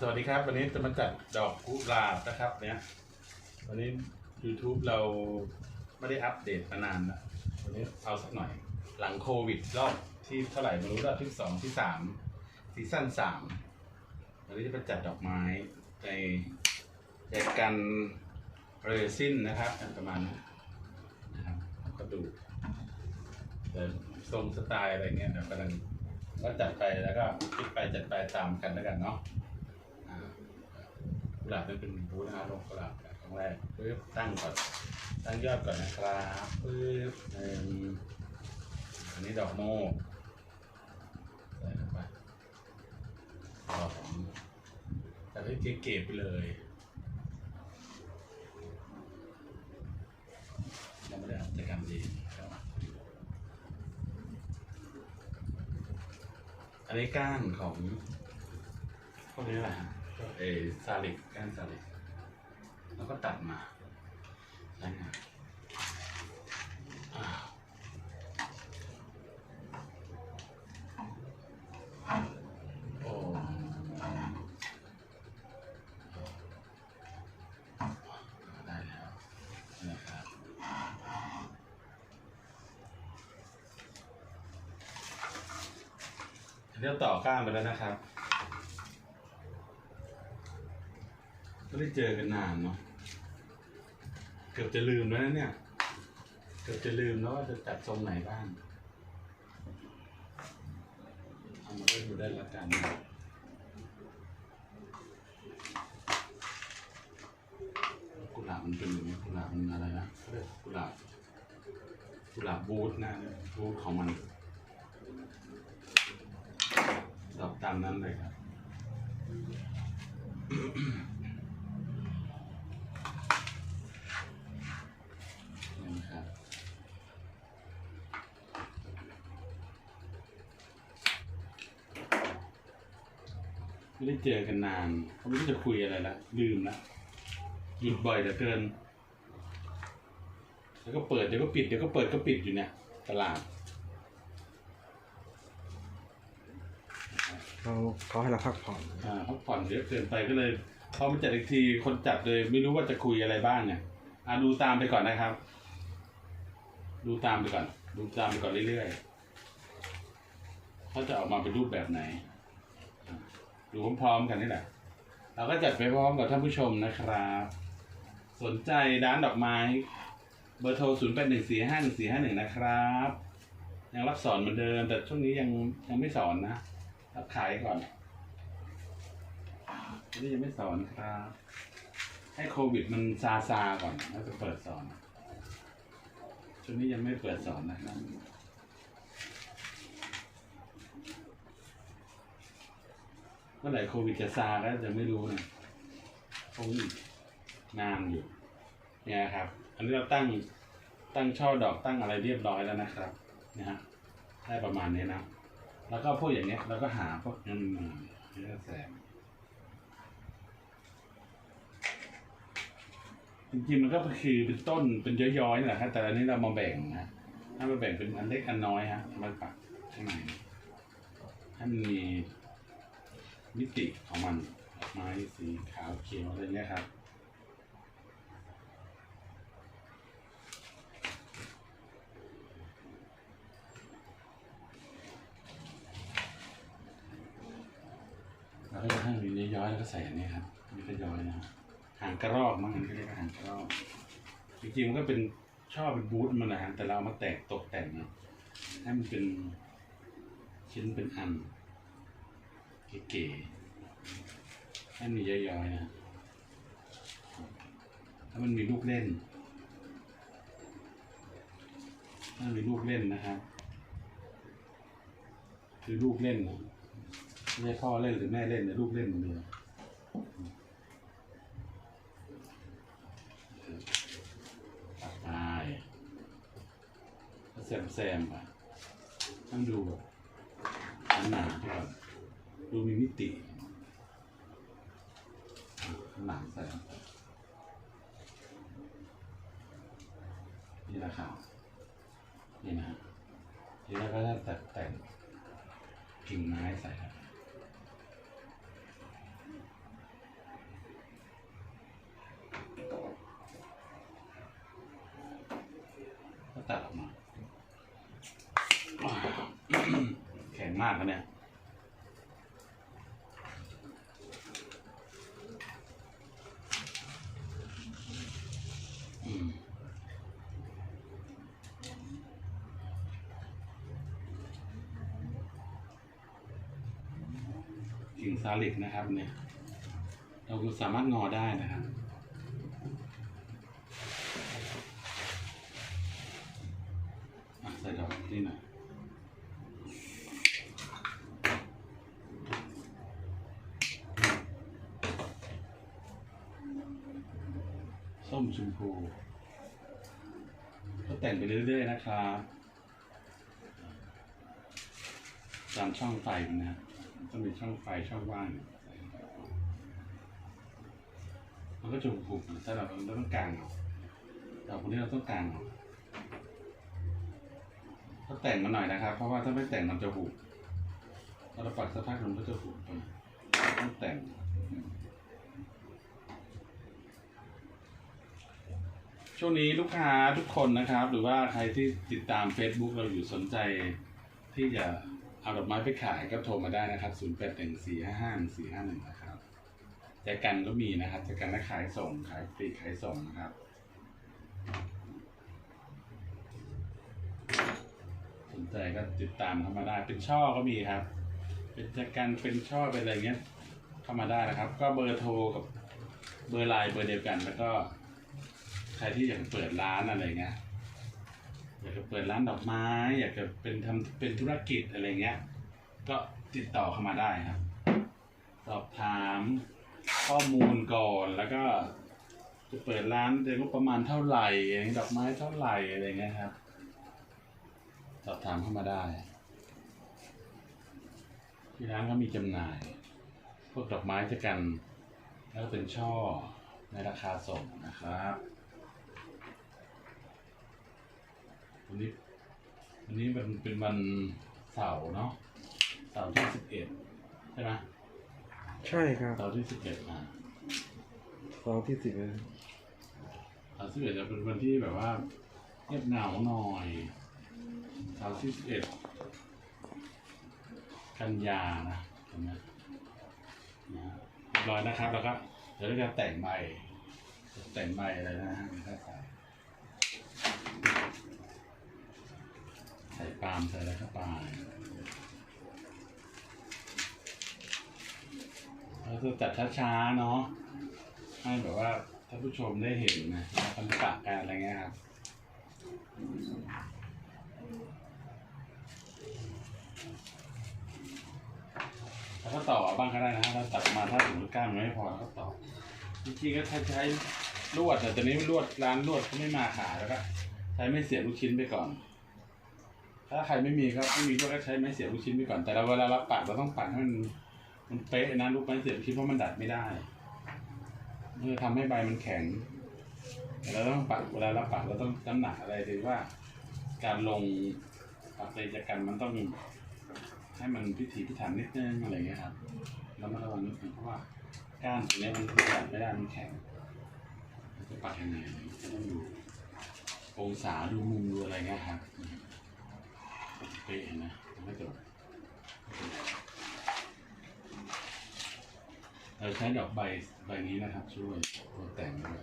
สวัสดีครับ วันนี้จะมาจัดดอกกุหลาบนะครับเนี่ยวันนี้ YouTube เราไม่ได้อัปเดตมานานแล้ววันนี้เอาสักหน่อย หลังโควิดรอบที่เท่าไหร่ไม่รู้รอบที่สองที่สามซีซั่นสามวันนี้จะมาจัดดอกไม้ในในกันเรซินนะครับประมาณนะครับก็ดูแต่ทรงสไตล์อะไรเงี้ยเดี๋ยวกำลังก็จัดไปแล้วก็คิดไปจัดไปตามกันแล้วกันเนาะ กุหลาบนั่เป็นบูธนะครับลงกุหลาบครั้งแรกปึ๊บตั้งก่อน ตั้งยอดก่อนนะครับปึ๊บหนึ่งอันนี้ดอกโมกใส่ลงไปสองแต่ให้เก๋ๆไปเลยยังไม่ได้อัดกรรมดีครับอันนี้ก้านของพวกนี้แหละ เออซาลิกก้านซาลิกแล้วก็ตัดมาใช่ไงานอ้าวโอ้ได้แล้วนะเรียกต่อก้านไปแล้วนะครับ ไม่ได้เจอกันนานเนาะเกือบจะลืมแล้วนะเนี่ย เกือบจะลืมแล้วว่าจะจัดทรงไหนบ้างเอามาให้ดูได้ละกันนะกุหลาบมันเป็นอย่างนี้กุหลาบมันอะไรนะเขาเรียกกุหลาบกุหลาบบูธนะบูธของมันดอกตามนั้นเลยครับ นี่นะครับไม่ได้ เจอกันนานเขาไม่รู้จะคุยอะไรละลืมละหยุดบ่อยเหลือเกิน แล้วก็เปิดเดี๋ยวก็ปิดเดี๋ยวก็เปิดก็ปิดอยู่เนี่ย ตลาดเขาเขาให้เราพักผ่อนอ่าพักผ่อนเยอะเกินไปก็เลยพอมาจัดอีกทีคนจัดเลย ไม่รู้ว่าจะคุยอะไรบ้างเนี่ยอ่าดูตามไปก่อนนะครับ ดูตามไปก่อน ดูตามไปก่อนเรื่อยๆเขาจะออกมาเป็นรูปแบบไหนอ่า ดูพร้อมๆกันนี่แหละ เราก็จัดไปพร้อมกับท่านผู้ชมนะครับ สนใจร้านดอกไม้ เบอร์โทร 0 8 1 4 5 1 4 5 1 นะครับ ยังรับสอนเหมือนเดิม แต่ช่วงนี้ยังยังไม่สอนนะ รับขายก่อนนี่ยังไม่สอนครับ ให้โควิดมันซาซาก่อน แล้วจะเปิดสอนช่วงนี้ยังไม่เปิดสอนนะครับ มื่อไหร่โควิดจะซาก็จะไม่รู้นะคงนานอยู่ เนี่ยครับ อันนี้เราตั้งตั้งช่อดอกตั้งอะไรเรียบร้อยแล้วนะครับนะฮะได้ประมาณนี้นะ แล้วก็พวกอย่างเนี้ยเราก็หาพวกนั้นมาเนื้อแสงจริงๆมันก็คือเป็นต้นเป็นย้อยๆนี่แหละครับแต่อันนี้เรามาแบ่งนะถ้ามาแบ่งเป็นอันเล็กอันน้อยฮะมาปักข้างในให้มันมี มิติของมันดอกไม้สีขาวเขียวอะไรเงี้ยครับเราก็จะให้มีย้อยๆแล้วก็ใส่อันนี้ครับมีก็ย้อยนะครับหางกระรอกมั้งอันนี้เรียกว่าหางกระรอกจริงๆมันก็เป็นชอบเป็นบูธมันนะฮะแต่เราเอามาแตกตกแต่งนะให้มันเป็นชิ้นเป็นอัน เก๋ๆให้มันมีย้อยๆนะถ้ามันมีลูกเล่นถ้ามันมีลูกเล่นนะครับ คือลูกเล่นไม่ใช่พ่อเล่นหรือแม่เล่นหรือลูกเล่นมันเลยตัดไปก็แซมแซมไปต้องดูแบบหนาๆก่อน ดูมีมิติหนังใส่นี่นะครับนี่นะทีแรกก็จะแต่งกิ่งไม้ใส่ตัดออกมาแข็งมากนะเนี่ย ซาลิกนะครับเนี่ย เราสามารถงอได้นะครับใส่ดอกนี่หน่อยส้มชมพูก็แต่งไปเรื่อยๆนะครับตามช่องไฟมันนะ ต้องมีช่องไฟช่องว่างอยู่มันก็จะหุบๆถ้าเราต้องกางเอาดอกพวกนี้เราต้องกางเอาก็แต่งมาหน่อยนะครับ เพราะว่าถ้าไม่แต่งมันจะหุบพอเราปักสักพักมันก็จะหุบไปต้องแต่งช่วงนี้ลูกค้าทุกคนนะครับ หรือว่าใครที่ติดตาม Facebook เราอยู่สนใจที่จะ เอาดอกไม้ไปขายก็โทรมาได้นะครับ 0 8 1 4 5 5 4 5 1 นะครับแจกันก็มีนะครับแจกันและขายส่งขายปลีกขายส่งนะครับสนใจก็ติดตามเข้ามาได้เป็นช่อก็มีครับ เป็นจกการเป็นช่อเป็นอะไรเงี้ยเข้ามาได้นะครับ ก็เบอร์โทรกับเบอร์ไลน์เบอร์เดียวกัน แล้วก็ใครที่อยากเปิดร้านอะไรเงี้ย อยากจะเปิดร้านดอกไม้ อยากจะเป็นทำเป็นธุรกิจอะไรเงี้ย ก็ติดต่อเข้ามาได้ครับ สอบถามข้อมูลก่อนแล้วก็ จะเปิดร้านในงบประมาณเท่าไหร่ดอกไม้เท่าไหร่อะไรเงี้ยครับ สอบถามเข้ามาได้ ที่ร้านก็มีจำหน่าย พวกดอกไม้จะกัน แล้วเป็นช่อในราคาส่งนะครับ วันนี้วันนี้มันเป็นวันเสาร์เนาะเสาร์ที่สิบเอ็ดใช่ไหมใช่ครับเสาร์ที่สิบเอ็ดอะสองที่สิบเอ็ดเสาร์ที่สิบเอ็ดจะเป็นวันที่แบบว่าเงียบเหงาหน่อยเสาร์ที่สิบเอ็ดกันยานะเห็นไหมนะเรียบร้อยนะครับแล้วก็เดี๋ยวเราจะแต่งใบแต่งใบอะไรนะฮะเดี๋ยวก็ใส่ใส่ ปาล์มใส่อะไรเข้าไปแล้วก็จัดช้าๆเนาะให้แบบว่าท่านผู้ชมได้เห็นนะการปะการอะไรเงี้ยครับแล้วก็ต่อบ้างก็ได้นะถ้าตัดมาถ้าถึงก้านมันไม่พอก็ต่อจริงๆก็ใช้ใช้ลวดแต่ตอนนี้ลวดร้านลวดเขาไม่มาขายแล้วก็ใช้ไม่เสียบลูกชิ้นไปก่อน ถ้าใครไม่มีก็ไม่มีก็ใช้ไม้เสียบลูกชิ้นไปก่อน แต่เราเวลาเราปัดเราต้องปัดให้มันมันเป๊ะนะลูกไม้เสียบลูกชิ้นเพราะมันดัดไม่ได้มันจะทำให้ใบมันแข็งแต่เราต้องปัดเวลาเราปัดเราต้องน้ำหนักอะไรหรือว่า การลงปักเลยจากกันมันต้องให้มันพิถีพิถันนิดนึงอะไรเงี้ยครับแล้วมาระวังนิดนึงเพราะว่าก้านตรงนี้มันปัดไม่ได้มันแข็งจะปัดยังไงต้องดูองศาดูมุมดูอะไรเงี้ยครับ เป๊ะนะไม่จบเราใช้ดอกใบใบนี้นะครับ ช่วยตัวแต่งด้วย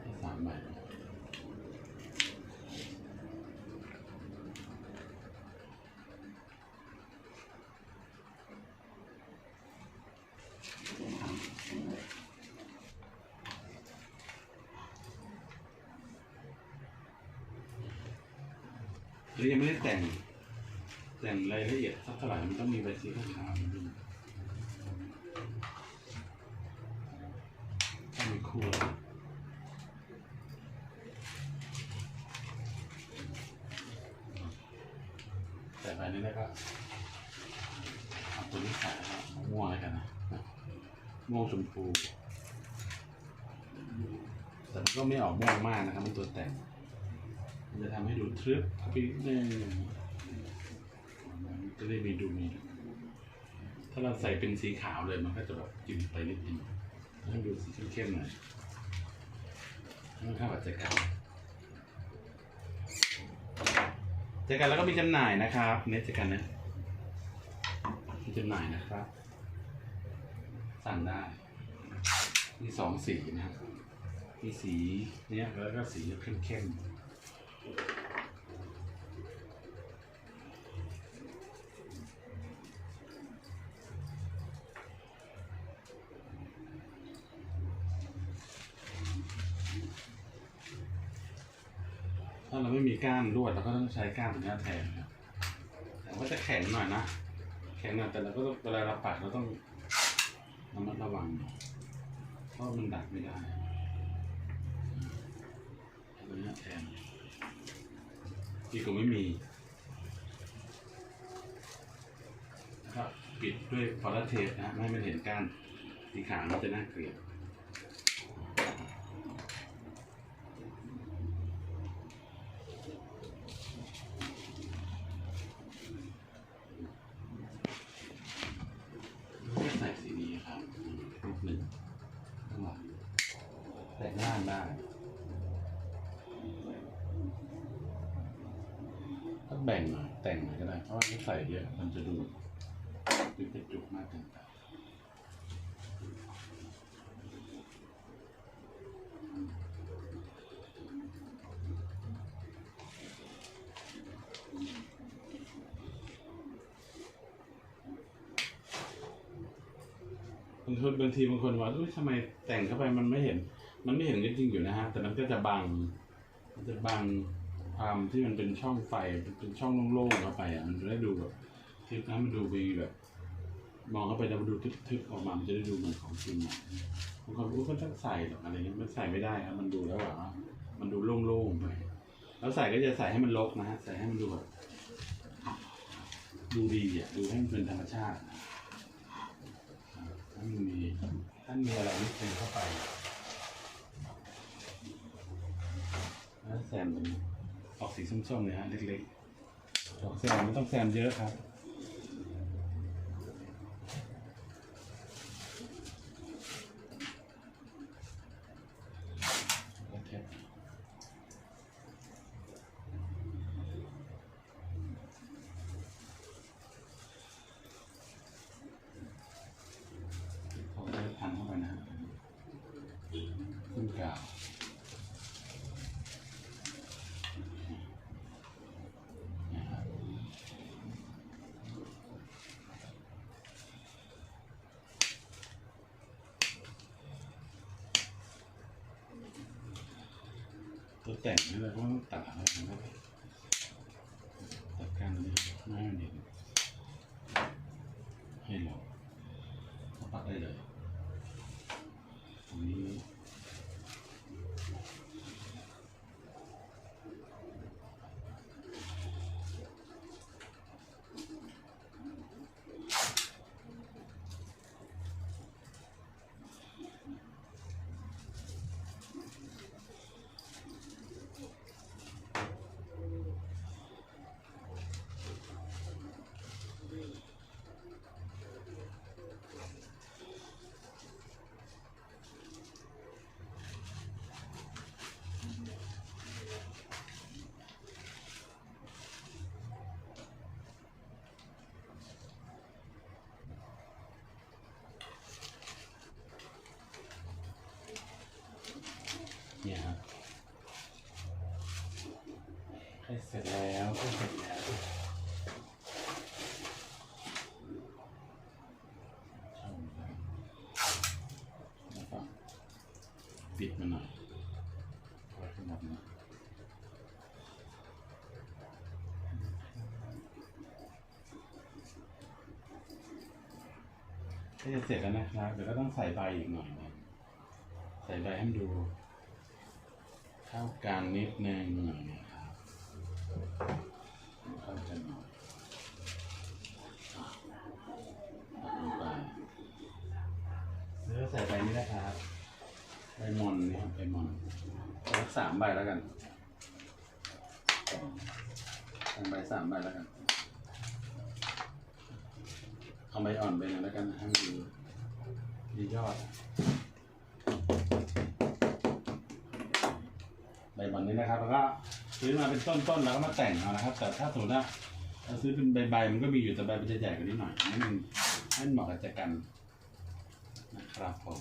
ให้สามใบ หรือยังไม่ได้แต่ง แต่งรายละเอียดสักเท่าไหร่มันต้องมีใบสีขาวๆนิดนึงต้องมีคู่แต่ไปนี้แล้วก็เอาตัวนี้ใส่แล้วม่วงแล้วกันนะม่วงชมพูแต่มันก็ไม่ออกม่วงมากนะครับมันตัวแต่ง จะทำให้ดูทริปเข้าไปนิดนึงจะได้มีดูมี ถ้าเราใส่เป็นสีขาวเลยมันก็จะแบบจืดไปนิดนึงให้ดูสีเข้มๆหน่อยไม่เข้ากับเจอกันเจอกันแล้วก็มีจำหน่ายนะครับเน็ตเจอกันนะมีจำหน่ายนะครับ สั่งได้ มีสองสีนะครับมีสีเนี้ยแล้วก็สีเข้มๆ ถ้าเราไม่มีก้านลวดเราก็ต้องใช้ก้านตัวนี้แทนครับแต่ว่าจะแข็งหน่อยนะ แข็งหน่อยแต่เราก็ต้องเวลาเราปัดเราต้องระมัดระวังเพราะมันดัดไม่ได้ตัวนี้แทน ที่ก็ไม่มีแล้วก็ปิดด้วยพอลเทปนะฮะไม่ให้มันเห็นก้านที่ขางมันจะน่าเกลียด คนบางทีบางคนว่าอุ้ยทำไมแต่งเข้าไปมันไม่เห็น มันไม่เห็นจริงๆอยู่นะฮะ แต่มันก็จะบังมันจะบังความที่มันเป็นช่องไฟเป็นช่องโล่งๆเข้าไปอะมันจะได้ดูแบบทึบนะมันดูมีแบบมองเข้าไปแล้วมันดูทึบๆออกมา มันจะได้ดูเหมือนของจริงอะบางคนก็ต้องใส่หรอกอะไรเงี้ยมันใส่ไม่ได้ครับมันดูแล้วแบบว่ามันดูโล่งๆไป แล้วใส่ก็จะใส่ให้มันลกนะฮะใส่ให้มันดูแบบดูดีอะดูให้มันเป็นธรรมชาตินะ ถ้ามันมีท่านมีอะไรนิดนึงเข้าไปแล้วแซมเป็นออกสีส้มๆเนี่ยฮะเล็กๆออกแซมไม่ต้องแซมเยอะครับ โอเคเขาจะพันเข้าไปนะฮะ ยาวตัวแต่งนี่เราก็ต้องตัดอะไรนบตัดการนี้ไม่ให้มันเห็นให้เราก็ปักได้เลยตรงนี้ เนี่ยครับใกล้เสร็จแล้วใกล้เสร็จแล้วปิดมันหน่อยไว้ข้างบนนะก็จะเสร็จแล้วนะครับ เดี๋ยวก็ต้องใส่ใบอีกหน่อยนะใส่ใบให้มันดู เข้ากันนิดนึงหน่อยนะครับเข้ากันหน่อยตัดลงไปแล้วก็ใส่ใบนี้นะครับใบมอนนี่ครับใบมอนสักสามใบแล้วกันสามใบสามใบแล้วกัน เอาใบอ่อนไปหน่อยแล้วกันให้มันดูมียอด พ นี้นะครับ แล้วก็ซื้อมาเป็นต้นๆแล้วก็มาแต่งเอานะครับ แต่ถ้าสมมติว่าเราซื้อเป็นใบๆมันก็มีอยู่แต่ใบมันจะใหญ่กว่านี้หน่อยนี่มันให้มันเหมาะกับแจกันนะครับผม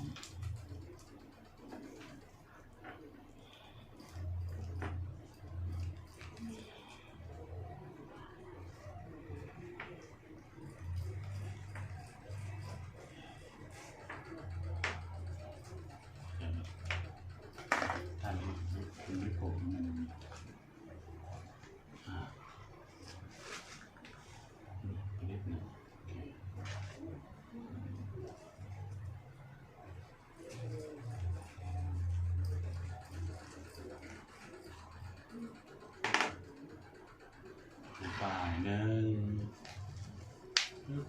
ฝ่ายหนึ่งปึ๊บ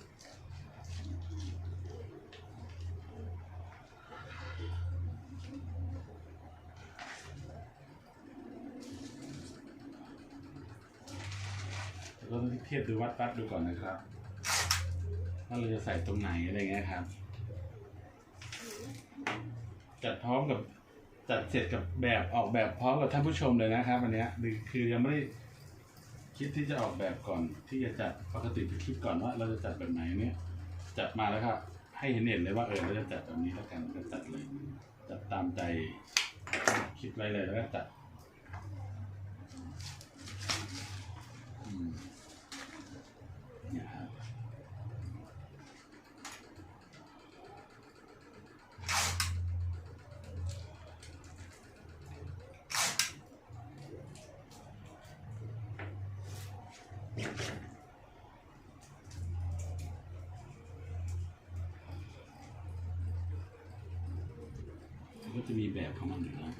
แล้วก็ต้องเทียบดูวัดวัดดูก่อนนะครับว่าเราจะใส่ตรงไหนอะไรเงี้ยครับ จัดพร้อมกับจัดเสร็จกับแบบออกแบบพร้อมกับท่านผู้ชมเลยนะครับอันเนี้ยคือยังไม่ได้ คิดที่จะออกแบบก่อนที่จะจัดปกติจะคิดก่อนว่า เราจะจัดแบบไหนเนี่ยจัดมาแล้วครับให้เห็นเห็นเลยว่าเออเราจะจัดแบบนี้แล้วกันก็จัดเลย จัดตามใจ คิดไว้เลยแล้วก็จัด อืมเนี่ยครับมันก็จะมีแบบของมันอยู่นะ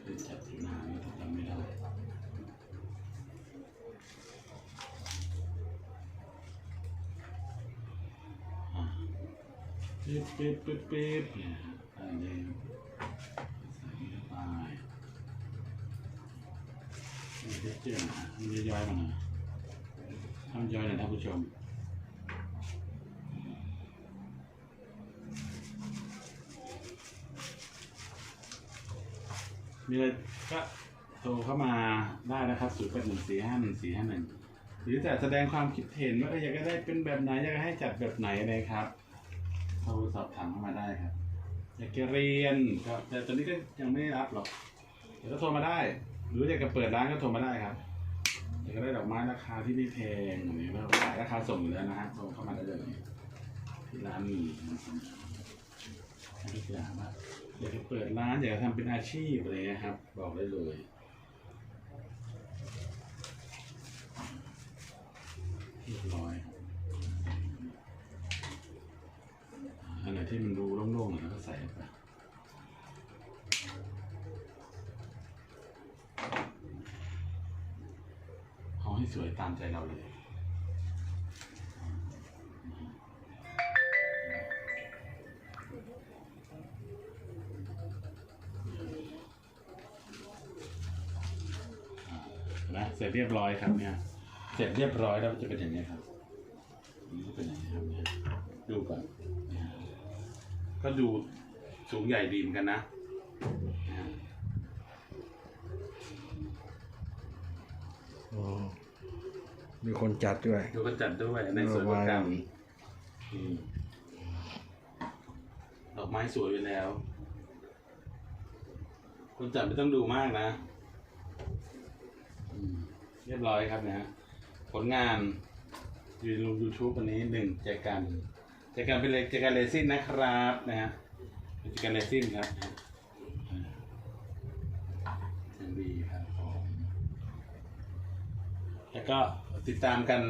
เคยจัดอยู่นานแล้วแต่จำไม่ได้ ปิ๊บปิ๊บปิ๊บปิ๊บเนี่ยอันนี้ใส่เข้าไปนี่เจื่อๆนะมันจะย้อยมาหน่อยทำย้อยน่ยท่านผู้ชมมีอะไรก็โทรเข้ามาได้นะครับศูนย์แปดหนึ่งสี่ห้าหนึ่งสี่ห้าหนึ่งหรือจะแสดงความคิดเห็นว่าอออยากจะได้เป็นแบบไหนอยากจะให้จัดแบบไหนนะครับ โทรสอบถามเข้ามาได้ครับ อยากจะเรียนครับ แต่ตอนนี้ก็ยังไม่ได้รับหรอกเดี๋ยวก็โทรมาได้ หรืออยากจะเปิดร้านก็โทรมาได้ครับอยากจะได้ดอกไม้ราคาที่ไม่แพงอย่างนี้เราขายราคาส่งอยู่แล้วนะฮะโทรเข้ามาได้เลยที่ร้านมีทุกอย่างว่าอยากจะเปิดร้านอยากจะทำเป็นอาชีพอะไรเงี้ยครับ บอกได้เลยเรียบร้อยครับ อันไหน ที่มันดูโล่งๆหน่อยแล้วก็ใส่ไปเอาให้สวยตามใจเราเลยนะเสร็จเรียบร้อยครับเนี่ย เสร็จเรียบร้อยแล้วจะเป็นอย่างนี้ครับมันจะเป็นอย่างนี้ครับเนี่ยดูก่อนเนี่ย ก็ดูสูงใหญ่ดีเหมือนกันนะเนี่ยอ๋อมีคนจัดด้วย ดูก็จัดด้วยในสวยกว่ากรรมอืมดอกไม้สวยไปแล้ว คนจัดไม่ต้องดูมากนะอืมเรียบร้อยครับเนี่ยผลงานอยู่ลงยูทูบวันนี้หนึ่งแจกัน แจกันเป็นเลยแจกันเลซินนะครับนะฮะเป็นแจกันเลซินครับยังดีครับผมแล้วก็ติดตามกัน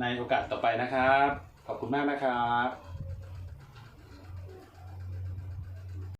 ในโอกาสต่อไปนะครับ ขอบคุณมากนะครับ